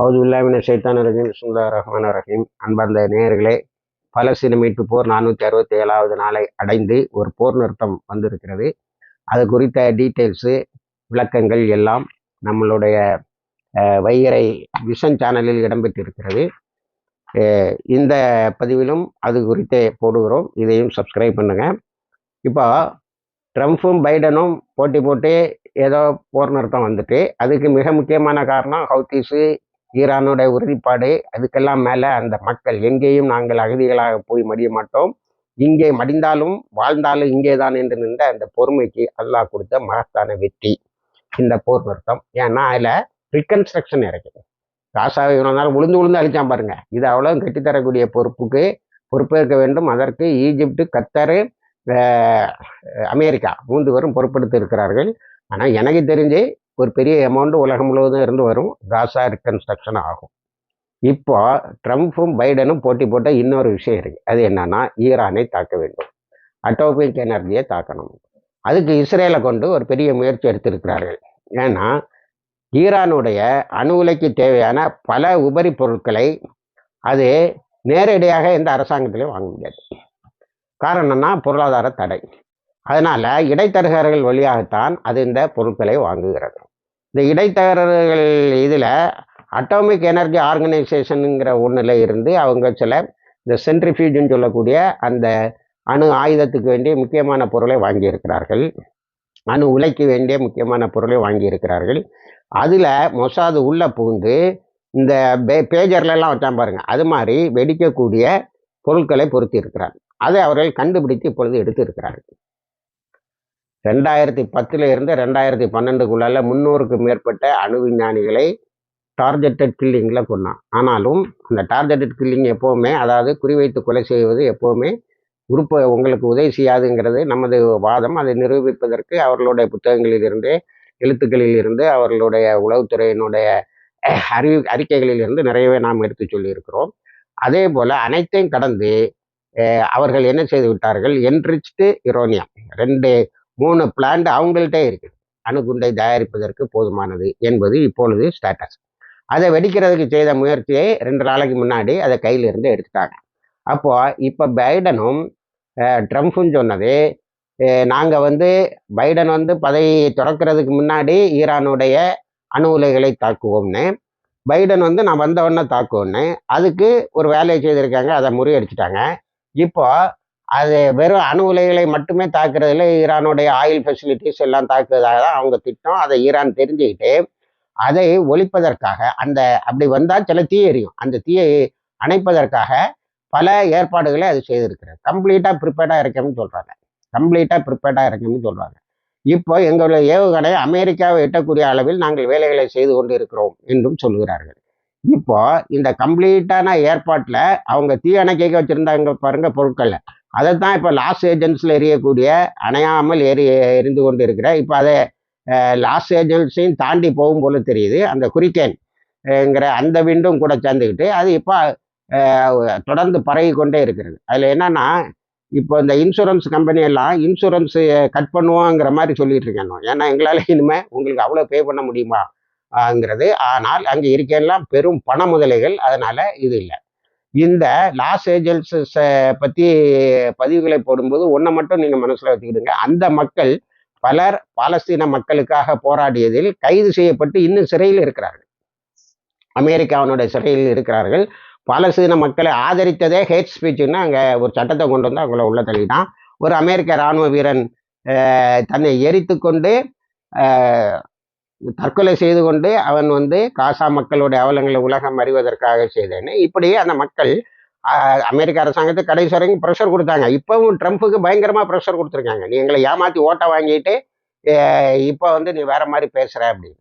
அவது இல்லாமின சைத்தான ரஹீம் சுல்லா ரஹ்மான் ரஹீம். அன்பார்ந்த நேயர்களே பலஸ்தீன மீட்பு போர் நானூற்றி அறுபத்தி ஏழாவது நாளை அடைந்து ஒரு போர் நிறுத்தம் வந்திருக்கிறது. அது குறித்த டீட்டெயில்ஸு விளக்கங்கள் எல்லாம் நம்மளுடைய வைகரை விஷன் சேனலில் இடம்பெற்றிருக்கிறது. இந்த பதிவிலும் அது குறித்தே போடுகிறோம். இதையும் சப்ஸ்கிரைப் பண்ணுங்கள் இப்போ ட்ரம்ப்பும் பைடனும் போட்டி போட்டு ஏதோ போர் நிறுத்தம் வந்துட்டு அதுக்கு மிக முக்கியமான காரணம் ஹவுத்தீஸு ஈரானுடைய உறுதிப்பாடு அதுக்கெல்லாம் மேலே அந்த மக்கள் எங்கேயும் நாங்கள் அகதிகளாக போய் மடிய மாட்டோம். இங்கே மடிந்தாலும் வாழ்ந்தாலும் இங்கே தான் என்று நின்ற அந்த பொறுமைக்கு அல்லாஹ் கொடுத்த மகத்தான வெற்றி. இந்த போர் நிறுத்தம். ஏன்னா அதில் ரிகன்ஸ்ட்ரக்ஷன் இருக்குது காசாவை இவ்வளோ உளுந்து உளுந்து அழிச்சான் பாருங்க. இது அவ்வளோ கட்டித்தரக்கூடிய பொறுப்புக்கு பொறுப்பேற்க வேண்டும். அதற்கு ஈஜிப்டு கத்தரு அமெரிக்கா மூன்று பேரும் பொறுப்படுத்தி இருக்கிறார்கள். ஆனால் எனக்கு தெரிஞ்சு ஒரு பெரிய அமௌண்ட் உலகம் முழுவதும் இருந்து வரும். காசா ரிகன்ஸ்ட்ரக்ஷன் ஆகும். இப்போ ட்ரம்ப்பும் பைடனும் போட்டி போட்ட இன்னொரு விஷயம் இருக்குது அது என்னன்னா ஈரானை தாக்க வேண்டும். அட்டோபிக் எனர்ஜியை தாக்கணும். அதுக்கு இஸ்ரேலை கொண்டு ஒரு பெரிய முயற்சி எடுத்திருக்கிறார்கள். ஏன்னா ஈரானுடைய அணு உலைக்கு தேவையான பல உபரி பொருட்களை அது நேரடியாக எந்த அரசாங்கத்திலையும் வாங்க முடியாது. காரணம்னா பொருளாதார தடை. அதனால் இடைத்தரகர்கள் வழியாகத்தான் அது இந்த பொருட்களை வாங்குகிறது. இந்த இடைத்தரகர்கள் இதில் அட்டாமிக் எனர்ஜி ஆர்கனைசேஷனுங்கிற ஒன்றில் இருந்து அவங்க சில இந்த சென்ட்ரிஃபியூஜ்னு சொல்லக்கூடிய அந்த அணு ஆயுதத்துக்கு வேண்டிய முக்கியமான பொருளை வாங்கியிருக்கிறார்கள். அணு உலைக்கு வேண்டிய முக்கியமான பொருளை வாங்கியிருக்கிறார்கள். அதில் மொசாது உள்ளே புகுந்து இந்த பே பேஜர்லலாம் வச்சான் பாருங்கள் அது மாதிரி வெடிக்கக்கூடிய பொருட்களை பொருத்தி இருக்கிறார் அதை அவர்கள் கண்டுபிடித்து இப்பொழுது எடுத்து இருக்கிறார்கள் ரெண்டாயிரத்தி பத்தில் இருந்து ரெண்டாயிரத்தி பன்னெண்டுக்குள்ளால முன்னூறுக்கு மேற்பட்ட அணு விஞ்ஞானிகளை டார்கெட்டட் கில்லிங்கில் கொண்டான் ஆனாலும் அந்த டார்கெட்டட் கில்லிங் எப்போவுமே அதாவது குறிவைத்து கொலை செய்வது எப்போவுமே உறுப்பு உங்களுக்கு உதவி செய்யாதுங்கிறது நமது வாதம். அதை நிரூபிப்பதற்கு அவர்களுடைய புத்தகங்களிலிருந்து எழுத்துக்களிலிருந்து எழுத்துக்களில் இருந்து அவர்களுடைய உளவுத்துறையினுடைய அறிவி அறிக்கைகளில் இருந்து நிறையவே நாம் எடுத்து சொல்லியிருக்கிறோம். அதே போல் அனைத்தையும் கடந்து அவர்கள் என்ன செய்து விட்டார்கள்? என்ரிச்டு இரோனியம் ரெண்டு மூணு பிளான்ட் அவங்கள்ட்டே இருக்குது அணுகுண்டை தயாரிப்பதற்கு போதுமானது என்பது இப்பொழுது ஸ்டேட்டஸ் அதை வெடிக்கிறதுக்கு செய்த முயற்சியை ரெண்டு நாளைக்கு முன்னாடி அதை கையிலிருந்து எடுத்துட்டாங்க. அப்போ இப்போ பைடனும் ட்ரம்ப்பும் சொன்னது நாங்கள் வந்து பைடன் வந்து பதவியை திறக்கிறதுக்கு முன்னாடி ஈரானுடைய அணு உலைகளை தாக்குவோம்னு பைடன் வந்து நான் வந்தவொடனே தாக்குவோன்னு அதுக்கு ஒரு வேலையை செய்திருக்காங்க அதை முறியடிச்சிட்டாங்க. இப்போ அது வெறும் அணு உலைகளை மட்டுமே தாக்குறதுல ஈரானுடைய ஆயில் ஃபெசிலிட்டிஸ் எல்லாம் தாக்குவதாக தான் அவங்க திட்டம். அதை ஈரான் தெரிஞ்சுக்கிட்டு அதை ஒழிப்பதற்காக அந்த அப்படி வந்தால் சில தீ எரியும். அந்த தீயை அணைப்பதற்காக பல ஏற்பாடுகளை அது செய்திருக்கிறது. கம்ப்ளீட்டாக ப்ரிப்பேர்டாக இருக்கணும்னு சொல்கிறாங்க கம்ப்ளீட்டாக ப்ரிப்பேர்டாக இருக்கணும்னு சொல்கிறாங்க இப்போ எங்களுடைய ஏவுகணை அமெரிக்காவை எட்டக்கூடிய அளவில் நாங்கள் வேலைகளை செய்து கொண்டு இருக்கிறோம் என்றும் சொல்கிறார்கள். இப்போ இந்த கம்ப்ளீட்டான ஏற்பாட்டில் அவங்க தீ அணைக்க வச்சுருந்தாங்க பாருங்கள் பொருட்களை அதை தான் இப்போ லாஸ் ஏஜென்ட்ஸில் எரியக்கூடிய அணையாமல் எரி எரிந்து கொண்டு இருக்கிற இப்போ அதை லாஸ் ஏஜென்ட்ஸையும் தாண்டி போகும் போல தெரியுது. அந்த குறிக்கேன்ங்கிற அந்த விண்டும் கூட சேர்ந்துக்கிட்டு அது இப்போ தொடர்ந்து பரவி கொண்டே இருக்கிறது. அதில் என்னன்னா இப்போ இந்த இன்சூரன்ஸ் கம்பெனி எல்லாம் இன்சூரன்ஸ் கட் பண்ணுவோங்கிற மாதிரி சொல்லிட்டு இருக்கேன் ஏன்னா எங்களால் இனிமேல் உங்களுக்கு அவ்வளோ பே பண்ண முடியுமாங்கிறது ஆனால் அங்கே இருக்கலாம் பெரும் பண முதலைகள். அதனால் இது இல்லை. இந்த லாஸ் ஏஜென்சஸை பற்றி பதிவுகளை போடும்போது ஒன்றை மட்டும் நீங்கள் மனசில் வச்சுக்கிடுங்க. அந்த மக்கள் பலர் பாலஸ்தீன மக்களுக்காக போராடியதில் கைது செய்யப்பட்டு இன்னும் சிறையில் இருக்கிறார்கள். அமெரிக்காவினுடைய சிறையில் இருக்கிறார்கள். பாலஸ்தீன மக்களை ஆதரித்ததே ஹேட் ஸ்பீச்சுன்னு அங்கே ஒரு சட்டத்தை கொண்டு வந்து அவங்கள உள்ள தள்ளிட்டான். ஒரு அமெரிக்க இராணுவ வீரன் தன்னை எரித்து கொண்டு தற்கொலை செய்து கொண்டு அவன் வந்து காசா மக்களுடைய அவலங்களை உலகம் அறிவதற்காக செய்தேன்னு. இப்படி அந்த மக்கள் அமெரிக்க அரசாங்கத்துக்கு கடைசி வரைக்கும் ப்ரெஷர் கொடுத்தாங்க. இப்போவும் ட்ரம்ப்புக்கு பயங்கரமாக ப்ரெஷர் கொடுத்துருக்காங்க. நீ எங்களை ஏமாற்றி ஓட்டை வாங்கிட்டு இப்போ வந்து நீ வேற மாதிரி பேசுகிற அப்படின்னு.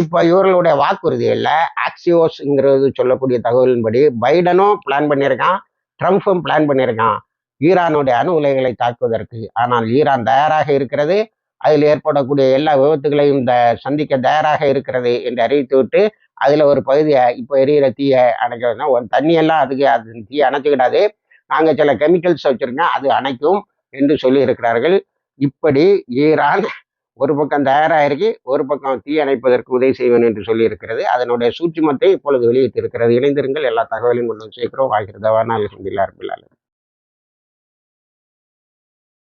இப்போ இவர்களுடைய வாக்குறுதியில் ஆக்சியோஸ்ங்கிறது சொல்லக்கூடிய தகவலின்படி பைடனும் பிளான் பண்ணியிருக்கான் ட்ரம்ப்பும் பிளான் பண்ணியிருக்கான். ஈரானுடைய அணு உலைகளை தாக்குவதற்கு. ஆனால் ஈரான் தயாராக இருக்கிறது. அதில் ஏற்படக்கூடிய எல்லா விபத்துகளையும் இந்த சந்திக்க தயாராக இருக்கிறது என்று அறிவித்துவிட்டு அதில் ஒரு பகுதியை இப்போ எரியிற தீயை அணைக்கிறதுனா ஒரு தண்ணியெல்லாம் அதுக்கு அது தீயை அணைச்சிக்கிடாது. நாங்கள் சில கெமிக்கல்ஸ் வச்சுருக்கோம் அது அணைக்கும் என்று சொல்லி இருக்கிறார்கள். இப்படி ஈரான் ஒரு பக்கம் தயாராகிருக்கு ஒரு பக்கம் தீ அணைப்பதற்கு உதவி செய்வேன் என்று சொல்லியிருக்கிறது அதனுடைய சூட்சுமத்தை இப்பொழுது வெளியிட்டிருக்கிறது. இணைந்திருங்கள். எல்லா தகவலையும் கொண்டு சேர்க்கிறோம். ஆகிறதவான அலமதுல்லா ரபில்